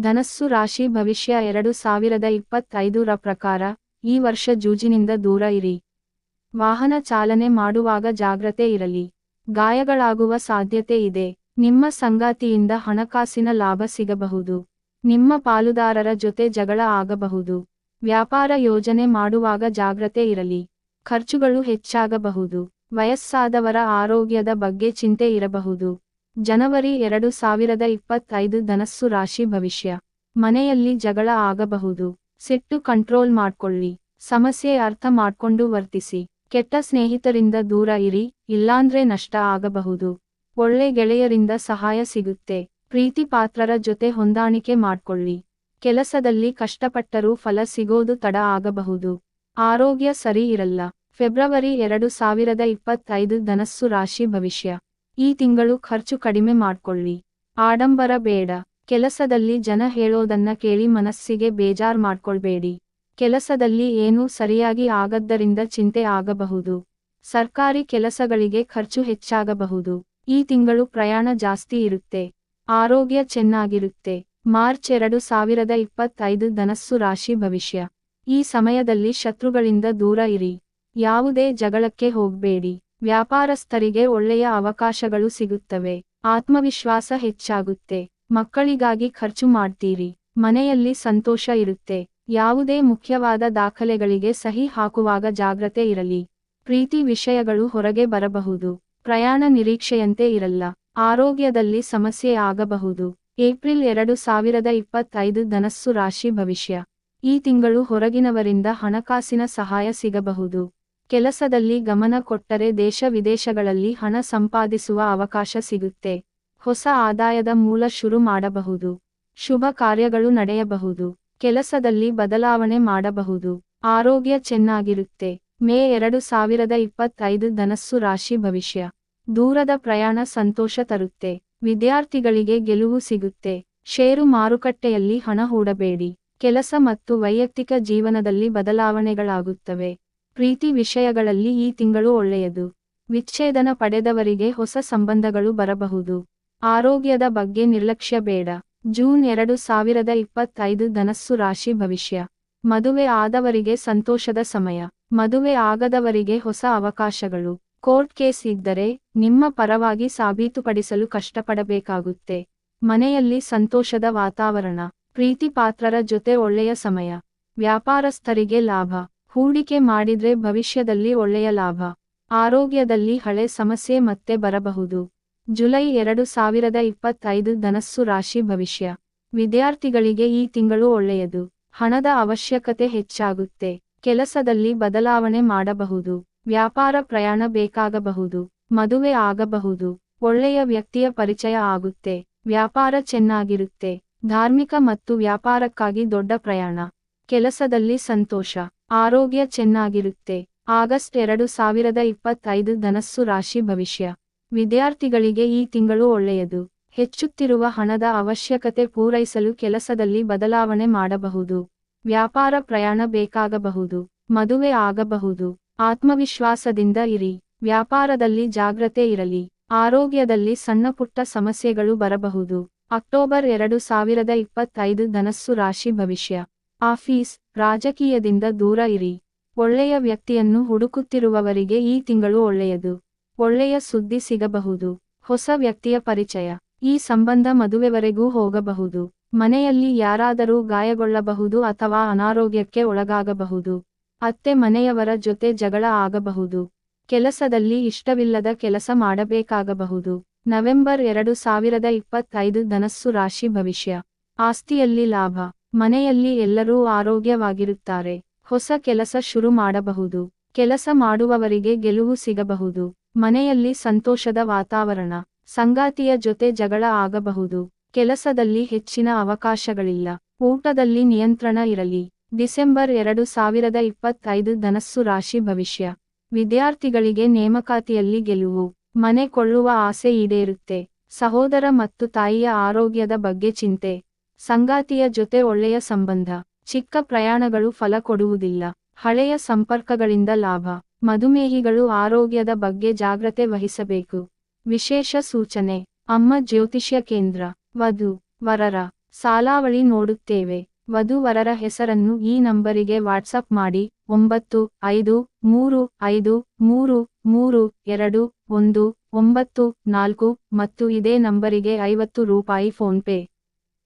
ಧನಸ್ಸು ರಾಶಿ ಭವಿಷ್ಯ ಎರಡು ಸಾವಿರದ ಇಪ್ಪತ್ತೈದರ ಪ್ರಕಾರ, ಈ ವರ್ಷ ಜೂಜಿನಿಂದ ದೂರ ಇರಿ. ವಾಹನ ಚಾಲನೆ ಮಾಡುವಾಗ ಜಾಗ್ರತೆ ಇರಲಿ. ಗಾಯಗಳಾಗುವ ಸಾಧ್ಯತೆ ಇದೆ. ನಿಮ್ಮ ಸಂಗಾತಿಯಿಂದ ಹಣಕಾಸಿನ ಲಾಭ ಸಿಗಬಹುದು. ನಿಮ್ಮ ಪಾಲುದಾರರ ಜೊತೆ ಜಗಳ ಆಗಬಹುದು. ವ್ಯಾಪಾರ ಯೋಜನೆ ಮಾಡುವಾಗ ಜಾಗ್ರತೆ ಇರಲಿ. ಖರ್ಚುಗಳು ಹೆಚ್ಚಾಗಬಹುದು. ವಯಸ್ಸಾದವರ ಆರೋಗ್ಯದ ಬಗ್ಗೆ ಚಿಂತೆ ಇರಬಹುದು. ಜನವರಿ ಎರಡು ಸಾವಿರದ ಇಪ್ಪತ್ತೈದು ಧನಸ್ಸು ರಾಶಿ ಭವಿಷ್ಯ. ಮನೆಯಲ್ಲಿ ಜಗಳ ಆಗಬಹುದು. ಸಿಟ್ಟು ಕಂಟ್ರೋಲ್ ಮಾಡ್ಕೊಳ್ಳಿ. ಸಮಸ್ಯೆ ಅರ್ಥ ಮಾಡ್ಕೊಂಡು ವರ್ತಿಸಿ. ಕೆಟ್ಟ ಸ್ನೇಹಿತರಿಂದ ದೂರ ಇರಿ. ಇಲ್ಲಾಂದ್ರೆ ನಷ್ಟ ಆಗಬಹುದು. ಒಳ್ಳೆ ಗೆಳೆಯರಿಂದ ಸಹಾಯ ಸಿಗುತ್ತೆ. ಪ್ರೀತಿ ಪಾತ್ರರ ಜೊತೆ ಹೊಂದಾಣಿಕೆ ಮಾಡ್ಕೊಳ್ಳಿ. ಕೆಲಸದಲ್ಲಿ ಕಷ್ಟಪಟ್ಟರೂ ಫಲ ಸಿಗೋದು ತಡ ಆಗಬಹುದು. ಆರೋಗ್ಯ ಸರಿ ಇರಲ್ಲ. ಫೆಬ್ರವರಿ ಎರಡು ಸಾವಿರದ ಇಪ್ಪತ್ತೈದು ಧನಸ್ಸು ರಾಶಿ ಭವಿಷ್ಯ. ಈ ತಿಂಗಳು ಖರ್ಚು ಕಡಿಮೆ ಮಾಡ್ಕೊಳ್ಳಿ. ಆಡಂಬರ ಬೇಡ. ಕೆಲಸದಲ್ಲಿ ಜನ ಹೇಳೋದನ್ನ ಕೇಳಿ ಮನಸ್ಸಿಗೆ ಬೇಜಾರ್ ಮಾಡ್ಕೊಳ್ಬೇಡಿ. ಕೆಲಸದಲ್ಲಿ ಏನೂ ಸರಿಯಾಗಿ ಆಗದ್ದರಿಂದ ಚಿಂತೆ ಆಗಬಹುದು. ಸರ್ಕಾರಿ ಕೆಲಸಗಳಿಗೆ ಖರ್ಚು ಹೆಚ್ಚಾಗಬಹುದು. ಈ ತಿಂಗಳು ಪ್ರಯಾಣ ಜಾಸ್ತಿ ಇರುತ್ತೆ. ಆರೋಗ್ಯ ಚೆನ್ನಾಗಿರುತ್ತೆ. ಮಾರ್ಚ್ ಎರಡು ಸಾವಿರದ ಇಪ್ಪತ್ತೈದು ಧನಸ್ಸು ರಾಶಿ ಭವಿಷ್ಯ. ಈ ಸಮಯದಲ್ಲಿ ಶತ್ರುಗಳಿಂದ ದೂರ ಇರಿ. ಯಾವುದೇ ಜಗಳಕ್ಕೆ ಹೋಗ್ಬೇಡಿ. ವ್ಯಾಪಾರಸ್ಥರಿಗೆ ಒಳ್ಳೆಯ ಅವಕಾಶಗಳು ಸಿಗುತ್ತವೆ. ಆತ್ಮವಿಶ್ವಾಸ ಹೆಚ್ಚಾಗುತ್ತೆ. ಮಕ್ಕಳಿಗಾಗಿ ಖರ್ಚು ಮಾಡ್ತೀರಿ. ಮನೆಯಲ್ಲಿ ಸಂತೋಷ ಇರುತ್ತೆ. ಯಾವುದೇ ಮುಖ್ಯವಾದ ದಾಖಲೆಗಳಿಗೆ ಸಹಿ ಹಾಕುವಾಗ ಜಾಗ್ರತೆ ಇರಲಿ. ಪ್ರೀತಿ ವಿಷಯಗಳು ಹೊರಗೆ ಬರಬಹುದು. ಪ್ರಯಾಣ ನಿರೀಕ್ಷೆಯಂತೆ ಇರಲ್ಲ. ಆರೋಗ್ಯದಲ್ಲಿ ಸಮಸ್ಯೆ ಆಗಬಹುದು. ಏಪ್ರಿಲ್ ಎರಡು ಸಾವಿರದ ಇಪ್ಪತ್ತೈದು ಧನಸ್ಸು ರಾಶಿ ಭವಿಷ್ಯ. ಈ ತಿಂಗಳು ಹೊರಗಿನವರಿಂದ ಹಣಕಾಸಿನ ಸಹಾಯ ಸಿಗಬಹುದು. ಕೆಲಸದಲ್ಲಿ ಗಮನ ಕೊಟ್ಟರೆ ದೇಶ ವಿದೇಶಗಳಲ್ಲಿ ಹಣ ಸಂಪಾದಿಸುವ ಅವಕಾಶ ಸಿಗುತ್ತೆ. ಹೊಸ ಆದಾಯದ ಮೂಲ ಶುರು ಮಾಡಬಹುದು. ಶುಭ ಕಾರ್ಯಗಳು ನಡೆಯಬಹುದು. ಕೆಲಸದಲ್ಲಿ ಬದಲಾವಣೆ ಮಾಡಬಹುದು. ಆರೋಗ್ಯ ಚೆನ್ನಾಗಿರುತ್ತೆ. ಮೇ ಎರಡು ಸಾವಿರದ ಇಪ್ಪತ್ತೈದು ಧನಸ್ಸು ರಾಶಿ ಭವಿಷ್ಯ. ದೂರದ ಪ್ರಯಾಣ ಸಂತೋಷ ತರುತ್ತೆ. ವಿದ್ಯಾರ್ಥಿಗಳಿಗೆ ಗೆಲುವು ಸಿಗುತ್ತೆ. ಷೇರು ಮಾರುಕಟ್ಟೆಯಲ್ಲಿ ಹಣ ಹೂಡಬೇಡಿ. ಕೆಲಸ ಮತ್ತು ವೈಯಕ್ತಿಕ ಜೀವನದಲ್ಲಿ ಬದಲಾವಣೆಗಳಾಗುತ್ತವೆ. ಪ್ರೀತಿ ವಿಷಯಗಳಲ್ಲಿ ಈ ತಿಂಗಳು ಒಳ್ಳೆಯದು. ವಿಚ್ಛೇದನ ಪಡೆದವರಿಗೆ ಹೊಸ ಸಂಬಂಧಗಳು ಬರಬಹುದು. ಆರೋಗ್ಯದ ಬಗ್ಗೆ ನಿರ್ಲಕ್ಷ್ಯ ಬೇಡ. ಜೂನ್ ಎರಡು ಸಾವಿರದ ಇಪ್ಪತ್ತೈದು ಧನಸ್ಸು ರಾಶಿ ಭವಿಷ್ಯ. ಮದುವೆ ಆದವರಿಗೆ ಸಂತೋಷದ ಸಮಯ. ಮದುವೆ ಆಗದವರಿಗೆ ಹೊಸ ಅವಕಾಶಗಳು. ಕೋರ್ಟ್ ಕೇಸ್ ಇದ್ದರೆ ನಿಮ್ಮ ಪರವಾಗಿ ಸಾಬೀತುಪಡಿಸಲು ಕಷ್ಟಪಡಬೇಕಾಗುತ್ತೆ. ಮನೆಯಲ್ಲಿ ಸಂತೋಷದ ವಾತಾವರಣ. ಪ್ರೀತಿ ಪಾತ್ರರ ಜೊತೆ ಒಳ್ಳೆಯ ಸಮಯ. ವ್ಯಾಪಾರಸ್ಥರಿಗೆ ಲಾಭ. ಹೂಡಿಕೆ ಮಾಡಿದ್ರೆ ಭವಿಷ್ಯದಲ್ಲಿ ಒಳ್ಳೆಯ ಲಾಭ. ಆರೋಗ್ಯದಲ್ಲಿ ಹಳೆ ಸಮಸ್ಯೆ ಮತ್ತೆ ಬರಬಹುದು. ಜುಲೈ ಎರಡು ಸಾವಿರದ ಇಪ್ಪತ್ತೈದು ಧನಸ್ಸು ರಾಶಿ ಭವಿಷ್ಯ. ವಿದ್ಯಾರ್ಥಿಗಳಿಗೆ ಈ ತಿಂಗಳು ಒಳ್ಳೆಯದು. ಹಣದ ಅವಶ್ಯಕತೆ ಹೆಚ್ಚಾಗುತ್ತೆ. ಕೆಲಸದಲ್ಲಿ ಬದಲಾವಣೆ ಮಾಡಬಹುದು. ವ್ಯಾಪಾರ ಪ್ರಯಾಣ ಬೇಕಾಗಬಹುದು. ಮದುವೆ ಆಗಬಹುದು. ಒಳ್ಳೆಯ ವ್ಯಕ್ತಿಯ ಪರಿಚಯ ಆಗುತ್ತೆ. ವ್ಯಾಪಾರ ಚೆನ್ನಾಗಿರುತ್ತೆ. ಧಾರ್ಮಿಕ ಮತ್ತು ವ್ಯಾಪಾರಕ್ಕಾಗಿ ದೊಡ್ಡ ಪ್ರಯಾಣ. ಕೆಲಸದಲ್ಲಿ ಸಂತೋಷ. ಆರೋಗ್ಯ ಚೆನ್ನಾಗಿರುತ್ತೆ. ಆಗಸ್ಟ್ ಎರಡು ಸಾವಿರದ ಇಪ್ಪತ್ತೈದು ಧನಸ್ಸು ರಾಶಿ ಭವಿಷ್ಯ. ವಿದ್ಯಾರ್ಥಿಗಳಿಗೆ ಈ ತಿಂಗಳು ಒಳ್ಳೆಯದು. ಹೆಚ್ಚುತ್ತಿರುವ ಹಣದ ಅವಶ್ಯಕತೆ ಪೂರೈಸಲು ಕೆಲಸದಲ್ಲಿ ಬದಲಾವಣೆ ಮಾಡಬಹುದು. ವ್ಯಾಪಾರ ಪ್ರಯಾಣ ಬೇಕಾಗಬಹುದು. ಮದುವೆ ಆಗಬಹುದು. ಆತ್ಮವಿಶ್ವಾಸದಿಂದ ಇರಿ. ವ್ಯಾಪಾರದಲ್ಲಿ ಜಾಗ್ರತೆ ಇರಲಿ. ಆರೋಗ್ಯದಲ್ಲಿ ಸಣ್ಣಪುಟ್ಟ ಸಮಸ್ಯೆಗಳು ಬರಬಹುದು. ಅಕ್ಟೋಬರ್ ಎರಡು ಸಾವಿರದ ಇಪ್ಪತ್ತೈದು ಧನಸ್ಸು ರಾಶಿ ಭವಿಷ್ಯ. ಆಫೀಸ್, ರಾಜಕೀಯದಿಂದ ದೂರ ಇರಿ. ಒಳ್ಳೆಯ ವ್ಯಕ್ತಿಯನ್ನು ಹುಡುಕುತ್ತಿರುವವರಿಗೆ ಈ ತಿಂಗಳು ಒಳ್ಳೆಯದು. ಒಳ್ಳೆಯ ಸುದ್ದಿ ಸಿಗಬಹುದು. ಹೊಸ ವ್ಯಕ್ತಿಯ ಪರಿಚಯ. ಈ ಸಂಬಂಧ ಮದುವೆವರೆಗೂ ಹೋಗಬಹುದು. ಮನೆಯಲ್ಲಿ ಯಾರಾದರೂ ಗಾಯಗೊಳ್ಳಬಹುದು ಅಥವಾ ಅನಾರೋಗ್ಯಕ್ಕೆ ಒಳಗಾಗಬಹುದು. ಅತ್ತೆ ಮನೆಯವರ ಜೊತೆ ಜಗಳ ಆಗಬಹುದು. ಕೆಲಸದಲ್ಲಿ ಇಷ್ಟವಿಲ್ಲದ ಕೆಲಸ ಮಾಡಬೇಕಾಗಬಹುದು. ನವೆಂಬರ್ ಎರಡು ಸಾವಿರದ ಇಪ್ಪತ್ತೈದು ಧನಸ್ಸು ರಾಶಿ ಭವಿಷ್ಯ. ಆಸ್ತಿಯಲ್ಲಿ ಲಾಭ. ಮನೆಯಲ್ಲಿ ಎಲ್ಲರೂ ಆರೋಗ್ಯವಾಗಿರುತ್ತಾರೆ. ಹೊಸ ಕೆಲಸ ಶುರು ಮಾಡಬಹುದು. ಕೆಲಸ ಮಾಡುವವರಿಗೆ ಗೆಲುವು ಸಿಗಬಹುದು. ಮನೆಯಲ್ಲಿ ಸಂತೋಷದ ವಾತಾವರಣ, ಸಂಗಾತಿಯ ಜೊತೆ ಜಗಳ ಆಗಬಹುದು. ಕೆಲಸದಲ್ಲಿ ಹೆಚ್ಚಿನ ಅವಕಾಶಗಳಿಲ್ಲ. ಊಟದಲ್ಲಿ ನಿಯಂತ್ರಣ ಇರಲಿ. ಡಿಸೆಂಬರ್ ಎರಡು ಸಾವಿರದ ಇಪ್ಪತ್ತೈದು ಧನಸ್ಸು ರಾಶಿ ಭವಿಷ್ಯ. ವಿದ್ಯಾರ್ಥಿಗಳಿಗೆ ನೇಮಕಾತಿಯಲ್ಲಿ ಗೆಲುವು. ಮನೆ ಕೊಳ್ಳುವ ಆಸೆ ಈಡೇರುತ್ತೆ. ಸಹೋದರ ಮತ್ತು ತಾಯಿಯ ಆರೋಗ್ಯದ ಬಗ್ಗೆ ಚಿಂತೆ. ಸಂಗಾತಿಯ ಜೊತೆ ಒಳ್ಳೆಯ ಸಂಬಂಧ, ಚಿಕ್ಕ ಪ್ರಯಾಣಗಳು ಫಲ ಕೊಡುವುದಿಲ್ಲ, ಹಳೆಯ ಸಂಪರ್ಕಗಳಿಂದ ಲಾಭ, ಮಧುಮೇಹಿಗಳು ಆರೋಗ್ಯದ ಬಗ್ಗೆ ಜಾಗ್ರತೆ ವಹಿಸಬೇಕು. ವಿಶೇಷ ಸೂಚನೆ, ಅಮ್ಮ ಜ್ಯೋತಿಷ್ಯ ಕೇಂದ್ರ, ವಧು, ವರರ, ಸಾಲಾವಳಿ ನೋಡುತ್ತೇವೆ. ವಧುವರರ ಹೆಸರನ್ನು ಈ ನಂಬರಿಗೆ ವಾಟ್ಸಪ್ ಮಾಡಿ, ಒಂಬತ್ತು, ಐದು, ಮೂರು ಐದು, ಮೂರು ಮೂರು, ಎರಡು, ಒಂದು, ಒಂಬತ್ತು, ನಾಲ್ಕು ಮತ್ತು ಇದೇ ನಂಬರಿಗೆ ಐವತ್ತು ರೂಪಾಯಿ ಫೋನ್ಪೇ.